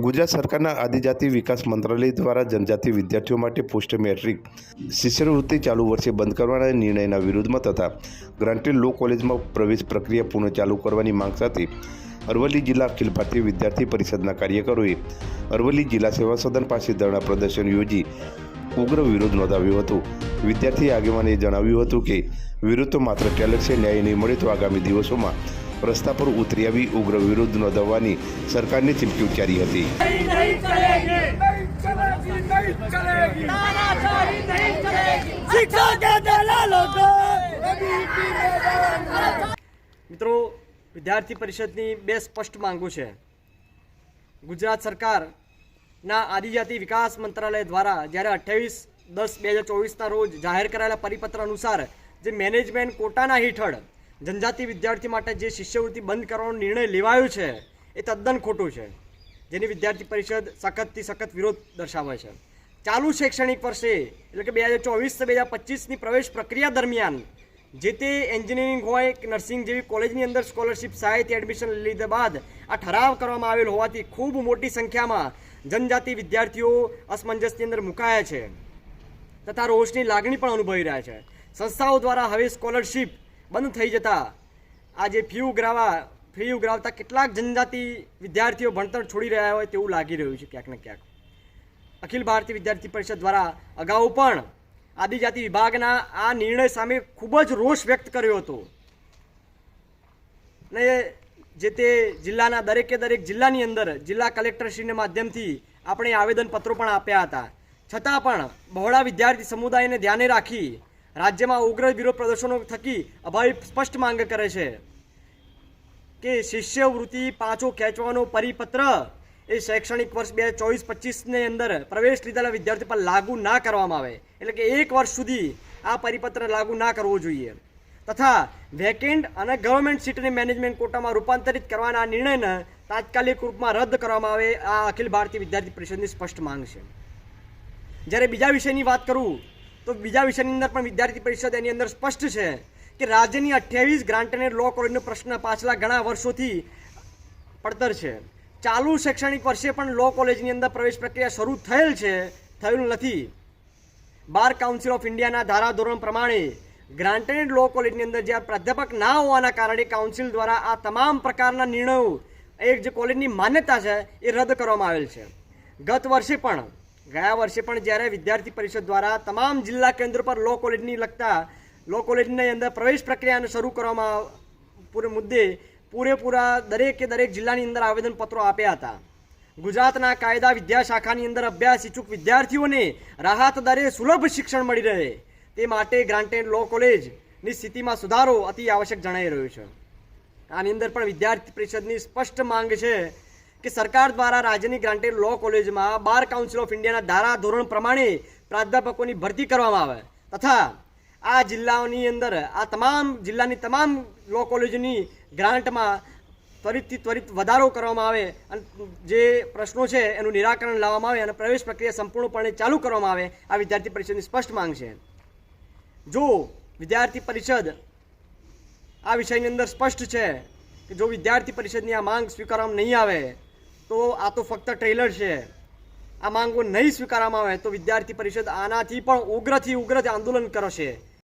ગુજરાત સરકારના આદિજાતિ વિકાસ મંત્રાલય દ્વારા જનજાતિ વિદ્યાર્થીઓ માટે પોસ્ટ મેટ્રિક શિષ્યવૃત્તિ ચાલુ વર્ષે બંધ કરવાના નિર્ણયના વિરોધમાં તથા ગ્રાન્ટેડ લો કોલેજમાં પ્રવેશ પ્રક્રિયા પૂર્ણ ચાલુ કરવાની માંગ સાથે અરવલ્લી જિલ્લા અખિલ ભારતીય વિદ્યાર્થી પરિષદના કાર્યકરોએ અરવલ્લી જિલ્લા સેવા સદન પાસે ધરણા પ્રદર્શન યોજી ઉગ્ર વિરોધ નોંધાવ્યો હતો. વિદ્યાર્થી આગેવાનીએ જણાવ્યું હતું કે વિરોધ તો માત્ર ટેલેન્ટ છે, ન્યાય નહીં મળે તો આગામી દિવસોમાં રસ્તા પર ઉતરી આવી ઉગ્ર વિરોધ નોંધાવવાની સરકારને ચીમકી ઉચ્ચારી હતી. મિત્રો, વિદ્યાર્થી પરિષદની બે સ્પષ્ટ માંગો છે. ગુજરાત સરકાર સરકારના આદિજાતિ વિકાસ મંત્રાલય દ્વારા જ્યારે અઠ્યાવીસ દસ બે હજાર ચોવીસના રોજ જાહેર કરાયેલા પરિપત્ર અનુસાર જે મેનેજમેન્ટ કોટાના હેઠળ જનજાતિ વિદ્યાર્થી માટે જે શિષ્યવૃત્તિ બંધ કરવાનો નિર્ણય લેવાયો છે, એ તદ્દન ખોટું છે, જેની વિદ્યાર્થી પરિષદ સખતથી સખત વિરોધ દર્શાવે છે. ચાલુ શૈક્ષણિક વર્ષે, એટલે કે બે હજાર ચોવીસ બે હજાર પચીસની પ્રવેશ પ્રક્રિયા દરમિયાન જે તે એન્જિનિયરિંગ હોય, કે નર્સિંગ જેવી કોલેજની અંદર સ્કોલરશિપ સહાયથી એડમિશન લીધા બાદ આ ઠરાવ કરવામાં આવેલ હોવાથી ખૂબ મોટી સંખ્યામાં જનજાતિ વિદ્યાર્થીઓ અસમંજસની અંદર મુકાયા છે તથા રોષની લાગણી પણ અનુભવી રહ્યા છે. સંસ્થાઓ દ્વારા હવે સ્કોલરશિપ બંધ થઈ જતા આજે ફી ઉઘરાવા, ફી ઉઘરાવતા કેટલાક જનજાતિ વિદ્યાર્થીઓ ભણતર છોડી રહ્યા હોય તેવું લાગી રહ્યું છે ક્યાંક ને ક્યાંક. અખિલ ભારતીય વિદ્યાર્થી પરિષદ દ્વારા અગાઉ પણ આદિજાતિ વિભાગના આ નિર્ણય સામે ખૂબ જ રોષ વ્યક્ત કર્યો હતો. ને જે તે જિલ્લાના દરેકે દરેક જિલ્લાની અંદર જિલ્લા કલેક્ટરશ્રીના માધ્યમથી આપણે આવેદનપત્રો પણ આપ્યા હતા. છતાં પણ બહોળા વિદ્યાર્થી સમુદાયને ધ્યાને રાખી રાજ્યમાં ઉગ્ર વિરોધ પ્રદર્શનો થકી અભાવી સ્પષ્ટ માંગ કરે છે કે શિષ્યવૃત્તિ પાછો ખેંચવાનો પરિપત્ર એ શૈક્ષણિક વર્ષ બે ચોવીસ, પચીસની અંદર પ્રવેશ લીધેલા વિદ્યાર્થી પર લાગુ ના કરવામાં આવે. એટલે કે એક વર્ષ સુધી આ પરિપત્ર લાગુ ના કરવો જોઈએ. તથા વેકેન્ટ અને ગવર્મેન્ટ સીટને મેનેજમેન્ટ કોટામાં રૂપાંતરિત કરવાના નિર્ણયને તાત્કાલિક રૂપમાં રદ કરવામાં આવે, આ અખિલ ભારતીય વિદ્યાર્થી પરિષદની સ્પષ્ટ માંગ છે. જ્યારે બીજા વિષયની વાત કરું, તો બીજા વિષયની અંદર પણ વિદ્યાર્થી પરિષદ એની અંદર સ્પષ્ટ છે કે રાજ્યની અઠ્યાવીસ ગ્રાન્ટ લો કોલેજનો પ્રશ્ન પાછલા ઘણા વર્ષોથી પડતર છે. ચાલુ શૈક્ષણિક વર્ષે પણ લો કોલેજની અંદર પ્રવેશ પ્રક્રિયા શરૂ થયેલ છે, થયેલું નથી. બાર કાઉન્સિલ ઓફ ઇન્ડિયાના ધારાધોરણ પ્રમાણે ગ્રાન્ટેડ લો કોલેજની અંદર જ્યાં પ્રાધ્યાપક ના હોવાના કારણે કાઉન્સિલ દ્વારા આ તમામ પ્રકારના નિર્ણયો એક જે કોલેજની માન્યતા છે એ રદ કરવામાં આવેલ છે. ગત વર્ષે પણ, ગયા વર્ષે પણ જ્યારે વિદ્યાર્થી પરિષદ દ્વારા તમામ જિલ્લા કેન્દ્ર પર લો કોલેજની લગતા, લો કોલેજની અંદર પ્રવેશ પ્રક્રિયાને શરૂ કરવામાં પૂરે મુદ્દે પૂરેપૂરા દરેકે દરેક જિલ્લાની અંદર આવેદનપત્રો આપ્યા હતા. ગુજરાતના કાયદા વિદ્યા શાખાની અંદર અભ્યાસ ઇચ્છુક વિદ્યાર્થીઓને રાહત દરે સુલભ શિક્ષણ મળી રહે. તે માટે ગ્રાન્ટેડ લો કોલેજની સ્થિતિમાં સુધારો અતિ આવશ્યક જણાઈ રહ્યો છે. આની અંદર પણ વિદ્યાર્થી પરિષદની સ્પષ્ટ માંગ છે કે સરકાર દ્વારા રાજ્યની ગ્રાન્ટેડ લો કોલેજમાં બાર કાઉન્સિલ ઓફ ઇન્ડિયાના ધારા ધોરણ પ્રમાણે પ્રાધ્યાપકોની ભરતી કરવામાં આવે તથા આ જિલ્લાઓની અંદર આ તમામ જિલ્લાની તમામ લો કોલેજની ગ્રાન્ટમાં ત્વરિતથી ત્વરિત વધારો કરવામાં આવે અને જે પ્રશ્નો છે એનું નિરાકરણ લાવવામાં આવે અને પ્રવેશ પ્રક્રિયા સંપૂર્ણપણે ચાલુ કરવામાં આવે, આ વિદ્યાર્થી પરિષદની સ્પષ્ટ માંગ છે. જો વિદ્યાર્થી પરિષદ આ વિષયની અંદર સ્પષ્ટ છે કે જો વિદ્યાર્થી પરિષદની આ માંગ સ્વીકારવામાં નહીં આવે, તો આ તો ફક્ત ટ્રેલર છે. આ માંગો નહીં સ્વીકારવામાં આવે તો વિદ્યાર્થી પરિષદ આનાથી પણ ઉગ્રથી ઉગ્ર આંદોલન કરશે.